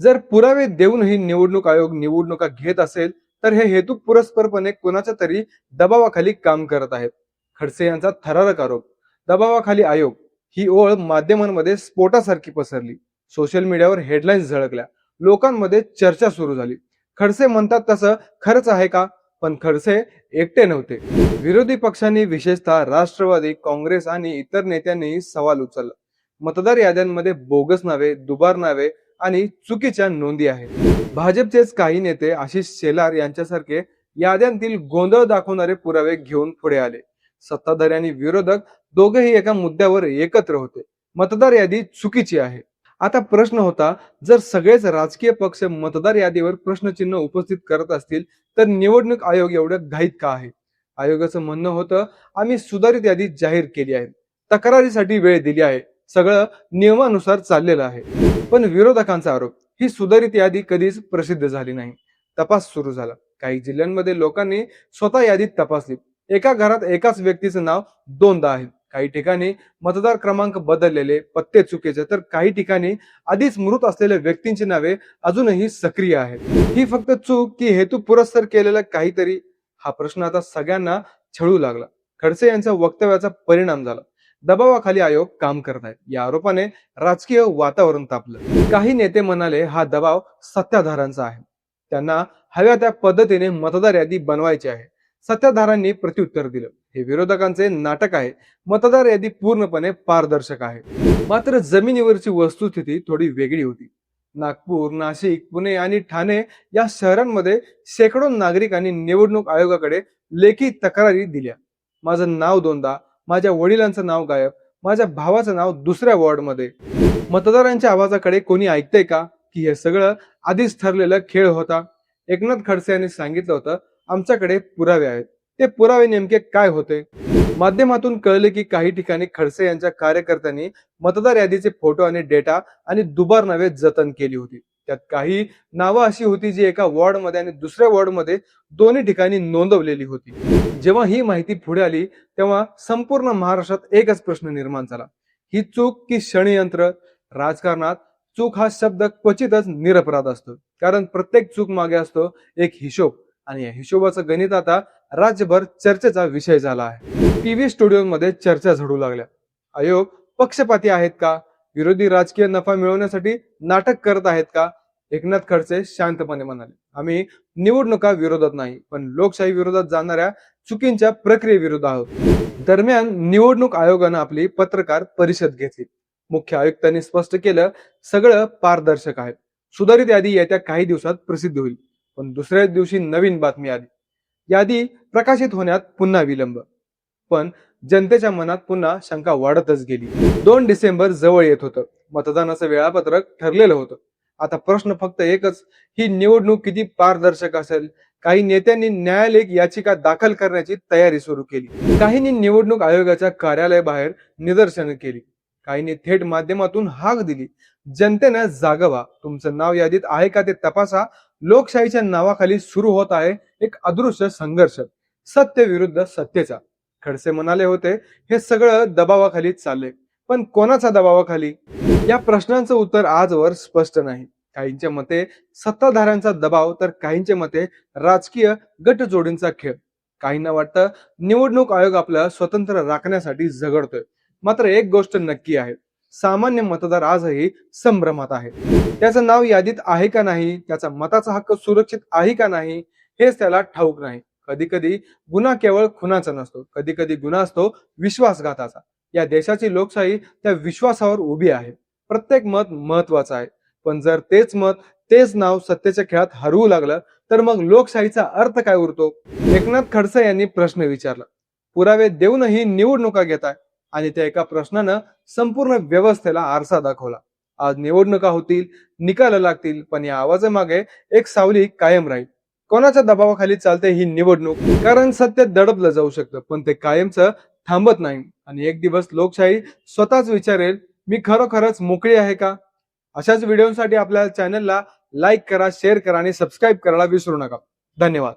जर पुरावे देऊनही निवडणूक आयोग निवडणुका घेत असेल तर हे हेतू पुरस्परपणे कोणाच्या तरी दबावाखाली काम करत आहेत. खडसे यांचा थरारक आरोप. दबावाखाली आयोग ही ओळ माध्यमांमध्ये स्फोटासारखी पसरली. सोशल मीडियावर हेडलाईन्स झळकल्या. लोकांमध्ये चर्चा सुरू झाली. खडसे म्हणतात तसं खरंच आहे का? पण खडसे एकटे नव्हते. विरोधी पक्षांनी विशेषतः राष्ट्रवादी काँग्रेस आणि इतर नेत्यांनीही सवाल उचलला. मतदार याद्यांमध्ये बोगस नावे दुबार नावे आणि चुकीच्या नोंदी आहेत. भाजपचेच काही नेते आशिष शेलार यांच्यासारखे याद्यांतील गोंधळ दाखवणारे पुरावे घेऊन पुढे आले. सत्ताधारी आणि विरोधक दोघेही एका मुद्द्यावर एकत्र होते. मतदार यादी चुकीची आहे. आता प्रश्न होता जर सगळेच राजकीय पक्ष मतदार यादीवर प्रश्नचिन्ह उपस्थित करत असतील तर निवडणूक आयोग एवढं घाईत का आहे? आयोगाचं म्हणणं होतं आम्ही सुधारित यादी जाहीर केली आहे. तक्रारीसाठी वेळ दिली आहे. सगळं नियमानुसार चाललेलं आहे. पण विरोधकांचा आरोप ही सुधारित यादी कधीच प्रसिद्ध झाली नाही. तपास सुरू झाला. काही जिल्ह्यांमध्ये लोकांनी स्वतः यादीत तपासली. एका घरात एकाच व्यक्तीचं नाव दोनदा आहे. काही ठिकाणी मतदार क्रमांक बदललेले पत्ते चुकीचे तर काही ठिकाणी आधीच मृत असलेल्या व्यक्तींची नावे अजूनही सक्रिय आहेत. ही फक्त चूक की हेतू पुरस्सर केलेला काहीतरी? हा प्रश्न आता सगळ्यांना छळू लागला. खडसे यांच्या वक्तव्याचा परिणाम झाला. दबावाखाली आयोग काम करत आहेत या आरोपाने राजकीय वातावरण तापलं. काही नेते म्हणाले हा दबाव सत्ताधारांचा आहे. त्यांना हव्या त्या पद्धतीने मतदार यादी बनवायची आहे. सत्ताधारांनी प्रत्युत्तर दिलं. हे विरोधकांचे नाटक आहे. मतदार यादी पूर्णपणे पारदर्शक आहे. मात्र जमिनीवरची वस्तुस्थिती थोडी वेगळी होती. नागपूर नाशिक पुणे आणि ठाणे या शहरांमध्ये शेकडो नागरिकांनी निवडणूक आयोगाकडे लेखी तक्रारी दिल्या. माझं नाव दोनदा माझ्या वडिलांचं नाव गायब माझ्या भावाचं नाव दुसऱ्या वॉर्डमध्ये. मतदारांच्या आवाजाकडे कोणी ऐकतंय का? की हे सगळं आधीच ठरलेला खेळ होता. एकनाथ खडसे यांनी सांगितलं होतं आमच्याकडे पुरावे आहेत. ते पुरावे नेमके काय होते? माध्यमातून कळले की काही ठिकाणी खडसे यांच्या कार्यकर्त्यांनी मतदार यादीचे फोटो आणि डेटा आणि दुबार नव्हे जतन केली होती. त्यात काही नावं अशी होती जी एका वॉर्डमध्ये आणि दुसऱ्या वॉर्डमध्ये दोन्ही ठिकाणी नोंदवलेली होती. जेव्हा ही माहिती पुढे आली तेव्हा संपूर्ण महाराष्ट्रात एकच प्रश्न निर्माण झाला. ही चूक की षडयंत्र? राजकारणात चूक हा शब्द क्वचितच निरपराध असतो. कारण प्रत्येक चूक मागे असतो एक हिशोब. आणि या हिशोबाचं गणित आता राज्यभर चर्चेचा विषय झाला आहे. टीव्ही स्टुडिओमध्ये चर्चा झडू लागल्या. आयोग पक्षपाती आहेत का? विरोधी राजकीय नफा मिळवण्यासाठी नाटक करत आहेत का? एकनाथ खडसे शांतपणे म्हणाले. आम्ही निवडणुका विरोधात नाही पण लोकशाही विरोधात जाणाऱ्या चुकींच्या प्रक्रियेविरुद्ध आहोत. दरम्यान निवडणूक आयोगानं आपली पत्रकार परिषद घेतली. मुख्य आयुक्तांनी स्पष्ट केलं सगळं पारदर्शक आहे. सुधारित यादी येत्या काही दिवसात प्रसिद्ध होईल. पण दुसऱ्या दिवशी नवीन बातमी आली. यादी प्रकाशित होण्यात पुन्हा विलंब. पण जनतेच्या मनात पुन्हा शंका वाढतच गेली. दोन डिसेंबर जवळ येत होतं. मतदानाचं वेळापत्रक ठरलेलं होतं. आता प्रश्न फक्त एकच ही निवडणूक किती पारदर्शक असेल? काही नेत्यांनी न्यायालयिक याचिका दाखल करण्याची तयारी सुरू केली. काहींनी निवडणूक आयोगाच्या कार्यालयाबाहेर निदर्शनं केली. काहींनी थेट माध्यमातून हाक दिली. जनतेनं जागवा तुमचं नाव यादीत आहे का ते तपासा. लोकशाहीच्या नावाखाली सुरू होत आहे एक अदृश्य संघर्ष. सत्य विरुद्ध सत्तेचा. खडसे म्हणाले होते हे सगळं दबावाखाली चाललंय. पण कोणाचा दबावाखाली? या प्रश्नांचं उत्तर आजवर स्पष्ट नाही. काहींच्या मते सत्ताधाऱ्यांचा दबाव तर काहींच्या मते राजकीय गटजोडींचा खेळ. काहींना वाटतं निवडणूक आयोग आपलं स्वतंत्र राखण्यासाठी झगडतोय. मात्र एक गोष्ट नक्की आहे. सामान्य मतदार आजही संभ्रमात आहे. त्याचं नाव यादीत आहे का नाही? त्याचा मताचा हक्क सुरक्षित आहे का नाही? हेच त्याला ठाऊक नाही. कधी कधी गुन्हा केवळ खुनाचा नसतो कधी कधी गुन्हा असतो विश्वासघाताचा. या देशाची लोकशाही त्या विश्वासावर उभी आहे. प्रत्येक मत महत्वाचं आहे. पण जर तेच मत तेच नाव सत्तेच्या खेळात हरवू लागलं तर मग लोकशाहीचा अर्थ काय उरतो? एकनाथ खडसे यांनी प्रश्न विचारला. पुरावे देऊनही निवडणुका घेताय आणि त्या एका प्रश्नानं संपूर्ण व्यवस्थेला आरसा दाखवला. आज निवडणुका होतील निकाल लागतील पण या आवाजामागे एक सावली कायम राहील. कोणाच्या दबावाखाली चालते ही निवडणूक? कारण सत्य दडपलं जाऊ शकतं पण ते कायमचं थांबत नाही. आणि एक दिवस लोकशाही स्वतःच विचारेल मी खरोखरच मोकळी आहे का? अशाच व्हिडिओसाठी आपल्या चॅनलला लाईक करा शेअर करा आणि सबस्क्राईब करायला विसरू नका. धन्यवाद.